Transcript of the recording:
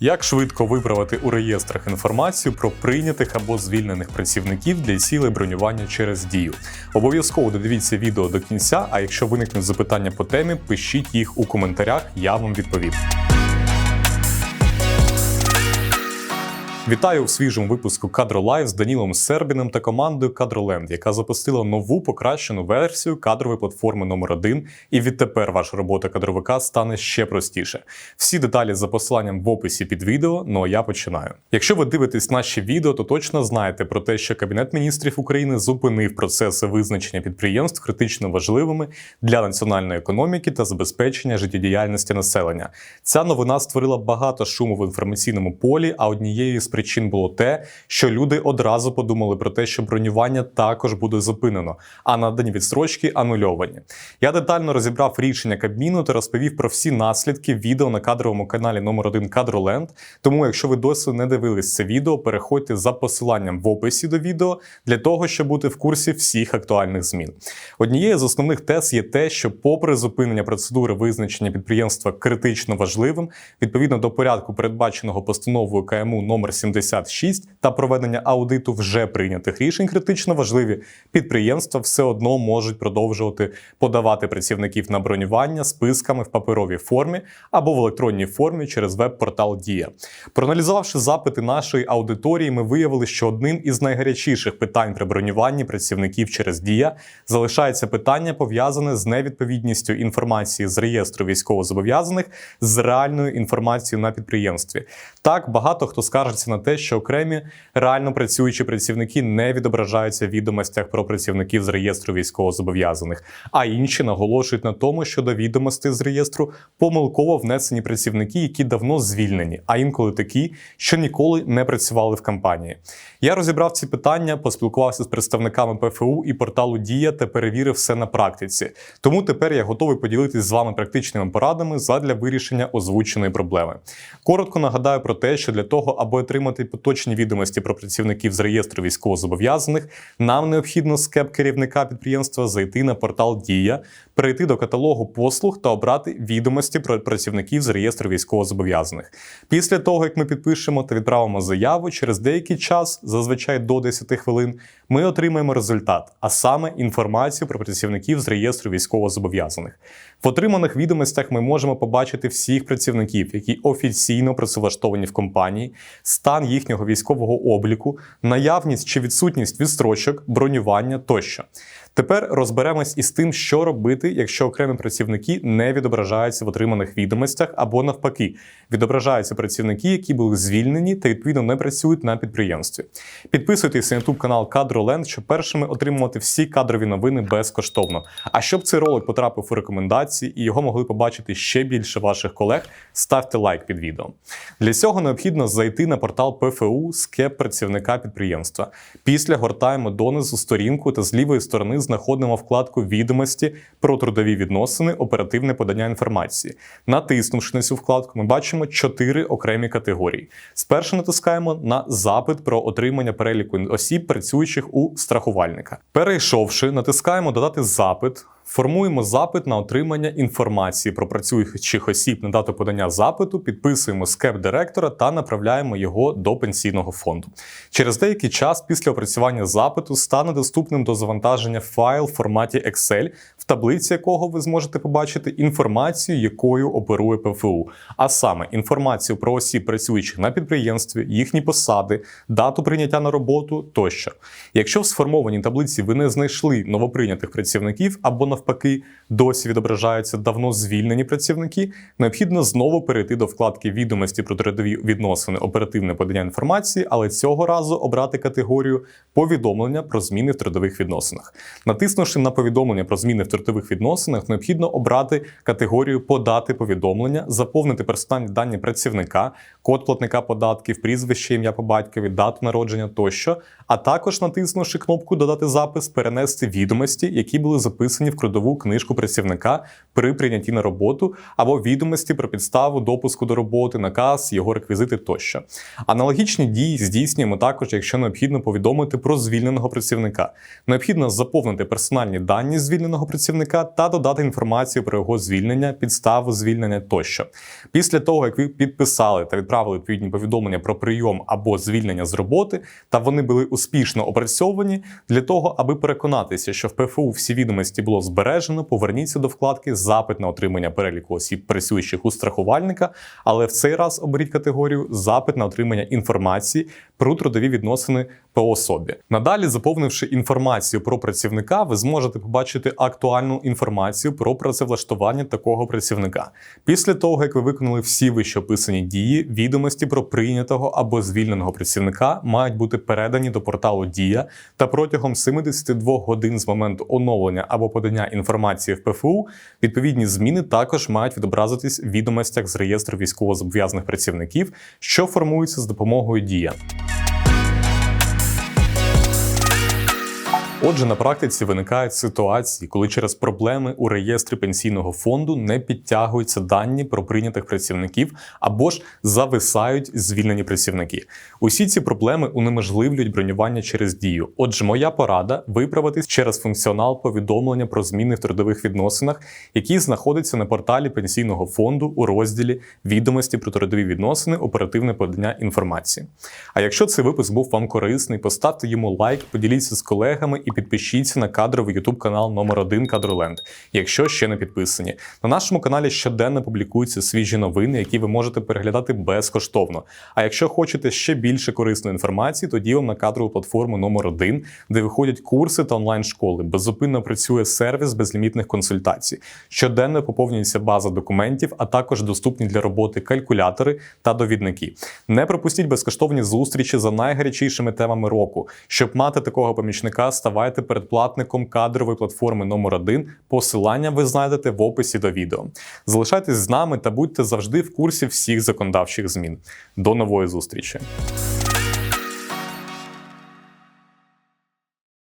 Як швидко виправити у реєстрах інформацію про прийнятих або звільнених працівників для цілей бронювання через дію? Обов'язково додивіться відео до кінця, а якщо виникнуть запитання по темі, пишіть їх у коментарях, я вам відповім. Вітаю у свіжому випуску Кадро Лайв з Данілом Сербіним та командою Кадроленд, яка запустила нову покращену версію кадрової платформи номер 1 І відтепер ваша робота кадровика стане ще простіше. Всі деталі за посиланням в описі під відео. Ну а я починаю. Якщо ви дивитесь наші відео, то точно знаєте про те, що Кабінет міністрів України зупинив процеси визначення підприємств критично важливими для національної економіки та забезпечення життєдіяльності населення. Ця новина створила багато шуму в інформаційному полі. А однією з причин було те, що люди одразу подумали про те, що бронювання також буде зупинено, а надані відстрочки анульовані. Я детально розібрав рішення Кабміну та розповів про всі наслідки відео на кадровому каналі номер 1 Кадроленд. Тому, якщо ви досі не дивились це відео, переходьте за посиланням в описі до відео для того, щоб бути в курсі всіх актуальних змін. Однією з основних тез є те, що, попри зупинення процедури визначення підприємства критично важливим, відповідно до порядку, передбаченого постановою КМУ номер 76 та проведення аудиту вже прийнятих рішень, критично важливі підприємства все одно можуть продовжувати подавати працівників на бронювання списками в паперовій формі або в електронній формі через веб-портал Дія. Проаналізувавши запити нашої аудиторії, ми виявили, що одним із найгарячіших питань при бронюванні працівників через Дія залишається питання пов'язане з невідповідністю інформації з реєстру військовозобов'язаних з реальною інформацією на підприємстві. Так багато хто скаржиться на те, що окремі реально працюючі працівники не відображаються в відомостях про працівників з реєстру військовозобов'язаних, а інші наголошують на тому, що до відомостей з реєстру помилково внесені працівники, які давно звільнені, а інколи такі, що ніколи не працювали в компанії. Я розібрав ці питання, поспілкувався з представниками ПФУ і порталу Дія та перевірив все на практиці. Тому тепер я готовий поділитися з вами практичними порадами задля вирішення озвученої проблеми. Коротко нагадаю про те, що для того, аби отримати поточні відомості про працівників з реєстру військовозобов'язаних, нам необхідно з кеп керівника підприємства зайти на портал Дія, перейти до каталогу послуг та обрати відомості про працівників з реєстру військовозобов'язаних. Після того, як ми підпишемо та відправимо заяву, через деякий час, зазвичай до 10 хвилин, ми отримаємо результат, а саме інформацію про працівників з реєстру військовозобов'язаних. В отриманих відомостях ми можемо побачити всіх працівників, які офіційно працевлаштовані в компанії, стан їхнього військового обліку, наявність чи відсутність відстрочок, бронювання тощо. Тепер розберемось із тим, що робити, якщо окремі працівники не відображаються в отриманих відомостях або навпаки, відображаються працівники, які були звільнені та відповідно не працюють на підприємстві. Підписуйтесь на YouTube канал Кадроленд, щоб першими отримувати всі кадрові новини безкоштовно. А щоб цей ролик потрапив у рекомендації і його могли побачити ще більше ваших колег, ставте лайк під відео. Для цього необхідно зайти на портал ПФУ з кеп працівника підприємства. Після гортаємо донизу сторінку та з лівої сторони знаходимо вкладку Відомості про трудові відносини, оперативне подання інформації. Натиснувши на цю вкладку, ми бачимо чотири окремі категорії. Спершу натискаємо на запит про отримання переліку осіб, працюючих у страхувальника. Перейшовши, натискаємо Додати запит. Формуємо запит на отримання інформації про працюючих осіб на дату подання запиту, підписуємо скеп директора та направляємо його до пенсійного фонду. Через деякий час після опрацювання запиту стане доступним до завантаження файл в форматі Excel, таблиці якого ви зможете побачити інформацію, якою оперує ПФУ, а саме інформацію про осіб, працюючих на підприємстві, їхні посади, дату прийняття на роботу тощо. Якщо в сформованій таблиці ви не знайшли новоприйнятих працівників або навпаки досі відображаються давно звільнені працівники, необхідно знову перейти до вкладки відомості про трудові відносини, оперативне подання інформації, але цього разу обрати категорію повідомлення про зміни в трудових відносинах. Натиснувши на повідомлення про зміни в трудових відносинах, необхідно обрати категорію подати повідомлення, заповнити персональні дані працівника, код платника податків, прізвище, ім'я по батькові, дату народження тощо, а також натиснувши кнопку Додати запис, перенести відомості, які були записані в трудову книжку працівника при прийнятті на роботу або відомості про підставу допуску до роботи, наказ, його реквізити тощо. Аналогічні дії здійснюємо також, якщо необхідно повідомити про звільненого працівника. Необхідно заповнити персональні дані звільненого працівника та додати інформацію про його звільнення, підставу звільнення тощо. Після того, як ви підписали та відправили відповідні повідомлення про прийом або звільнення з роботи, та вони були успішно опрацьовані, для того, аби переконатися, що в ПФУ всі відомості було збережено, поверніться до вкладки Запит на отримання переліку осіб, працюючих у страхувальника, але в цей раз оберіть категорію Запит на отримання інформації про трудові відносини по особі. Надалі, заповнивши інформацію про працівника, ви зможете побачити актуальну інформацію про працевлаштування такого працівника. Після того, як ви виконали всі вищеописані дії, відомості про прийнятого або звільненого працівника мають бути передані до порталу Дія та протягом 72 годин з моменту оновлення або подання інформації в ПФУ відповідні зміни також мають відобразитись в відомостях з реєстру військовозобов'язаних працівників, що формуються з допомогою Дія. Отже, на практиці виникають ситуації, коли через проблеми у реєстрі пенсійного фонду не підтягуються дані про прийнятих працівників або ж зависають звільнені працівники. Усі ці проблеми унеможливлюють бронювання через дію. Отже, моя порада виправитись через функціонал повідомлення про зміни в трудових відносинах, який знаходиться на порталі пенсійного фонду у розділі відомості про трудові відносини, оперативне подання інформації. А якщо цей випуск був вам корисний, поставте йому лайк, поділіться з колегами і підпишіться на кадровий YouTube канал номер 1 Кадроленд, якщо ще не підписані. На нашому каналі щоденно публікуються свіжі новини, які ви можете переглядати безкоштовно. А якщо хочете ще більше корисної інформації, тоді вам на кадрову платформу номер 1 де виходять курси та онлайн-школи. Беззупинно працює сервіс безлімітних консультацій. Щоденно поповнюється база документів, а також доступні для роботи калькулятори та довідники. Не пропустіть безкоштовні зустрічі за найгарячішими темами року. Щоб мати такого помічника, ставайте передплатником кадрової платформи номер 1 Посилання ви знайдете в описі до відео. Залишайтесь з нами та будьте завжди в курсі всіх законодавчих змін. До нової зустрічі!